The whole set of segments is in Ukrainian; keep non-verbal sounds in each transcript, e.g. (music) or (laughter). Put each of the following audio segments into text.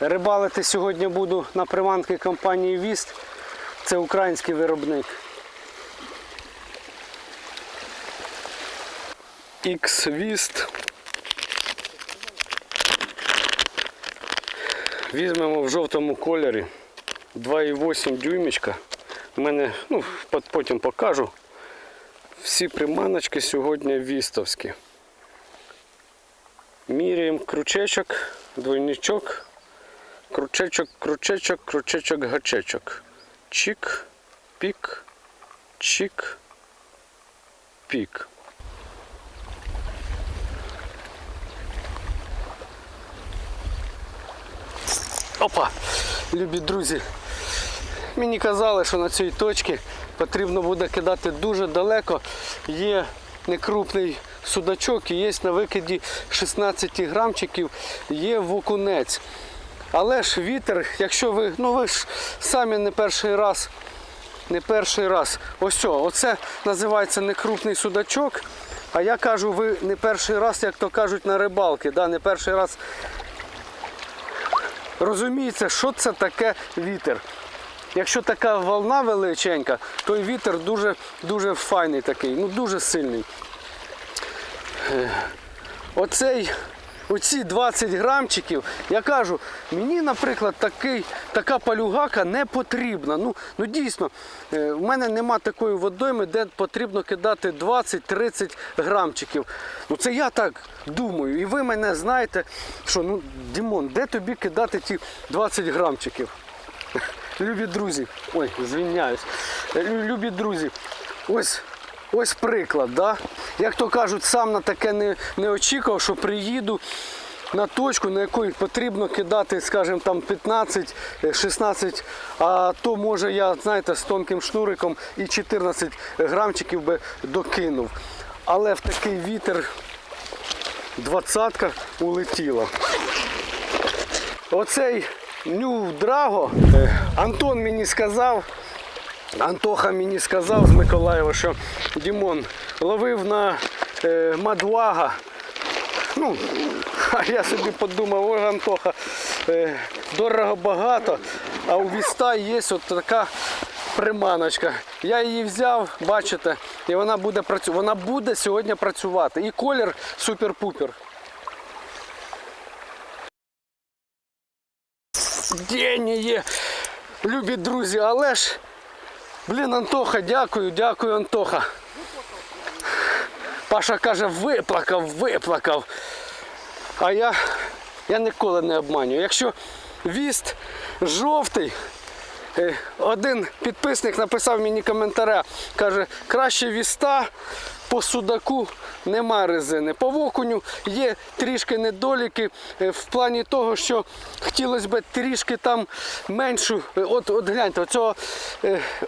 Рибалити сьогодні буду на приманки компанії Віст. Це український виробник. X-Віст. Візьмемо в жовтому кольорі 2,8 дюймічка. У мене, ну, потім покажу. Всі приманочки сьогодні вістовські. Міряємо крючечок, двойничок, крючечок, крючечок, крючечок, гачечок. Чик, пік, чик, пік. Опа! Любі друзі, Мені казали, що на цій точці потрібно буде кидати дуже далеко. Є некрупний судачок і є на викиді 16 грамчиків, є вокунець. Але ж вітер, якщо ви, ну ви ж самі не перший раз, не перший раз. Ось о, оце називається некрупний судачок. А я кажу, ви не перший раз, як то кажуть, на рибалки, да, не перший раз розуміється, що це таке вітер. Якщо така волна величенька, то вітер дуже, дуже файний такий, ну дуже сильний. Е, Оцей, оці 20 грамчиків, я кажу, мені, наприклад, такий, така палюгака не потрібна. Ну, ну дійсно, е, в мене нема такої водойми, де потрібно кидати 20-30 грамчиків. Ну це я так думаю. І ви мене знаєте, що ну, Дімон, де тобі кидати ті 20 грамчиків? (laughs) Любі друзі, ой, звільняюсь. Любі друзі, ось, ось приклад, да? Як то кажуть, сам на таке не, не очікував, що приїду на точку, на якої потрібно кидати, скажімо, там 15-16, а то може я, знаєте, з тонким шнуриком і 14 грамчиків би докинув. Але в такий вітер двадцятка улетіла. Оцей Ню Драго е, Антон мені сказав, Антоха мені сказав з Миколаєва, що Дімон ловив на е, Мадвага. Ну, (laughs) а я собі подумав, ой, Антоха, е, дорого багато, а у Віста є от така приманочка. Я її взяв, бачите, і вона буде працювати. Вона буде сьогодні працювати. І колір супер-пупер. День є, любі друзі, але ж, блін, Антоха, дякую, дякую, Антоха. Паша каже, виплакав, виплакав. А я, я ніколи не обманюю. Якщо віст жовтий, е, один підписник написав мені коментаря, каже, краще віста по судаку нема резини. По окуню є трішки недоліки е, в плані того, що хотілося б трішки там меншу. е, От, от гляньте, оцього,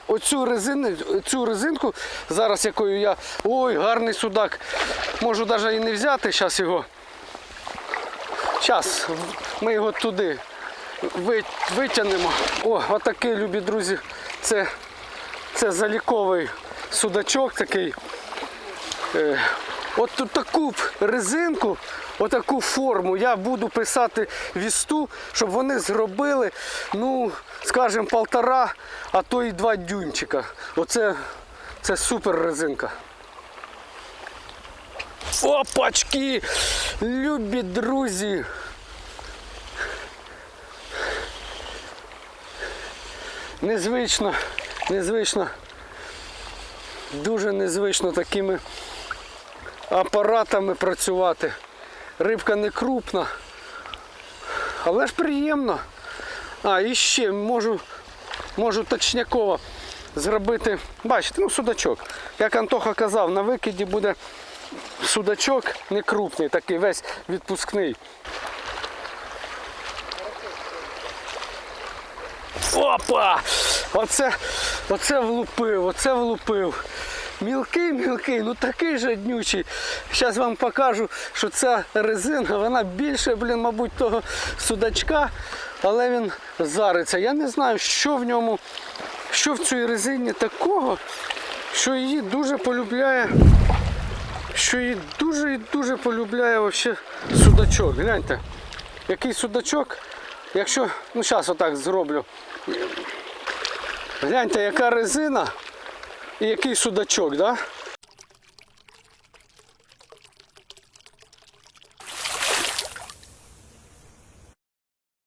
оцю, резину, цю резинку, зараз якою я. Ой, гарний судак. Можу навіть і не взяти зараз його. Зараз ми його туди ви- витягнемо. О, отакий, любі друзі, це, це заліковий судачок такий. От таку резинку, отаку форму я буду писати вісту, щоб вони зробили, ну, скажімо, полтора, а то і два дюймчика. Оце це супер резинка. Опачки! Любі друзі! Незвично, незвично, дуже незвично такими апаратами працювати. Рибка не крупна, але ж приємно. А, і ще можу, можу точняково зробити, бачите, ну судачок. Як Антоха казав, на викиді буде судачок не крупний, такий весь відпускний. Опа! Оце, оце влупив, оце влупив. Мілкий, мілкий, ну такий же днючий. Зараз вам покажу, що ця резина, вона більше, блін, мабуть, того судачка, але він зариться. Я не знаю, що в ньому, що в цій резині такого, що її дуже полюбляє, що її дуже і дуже полюбляє вообще судачок. Гляньте, який судачок, якщо, ну зараз отак зроблю. Гляньте, яка резина і який судачок, да?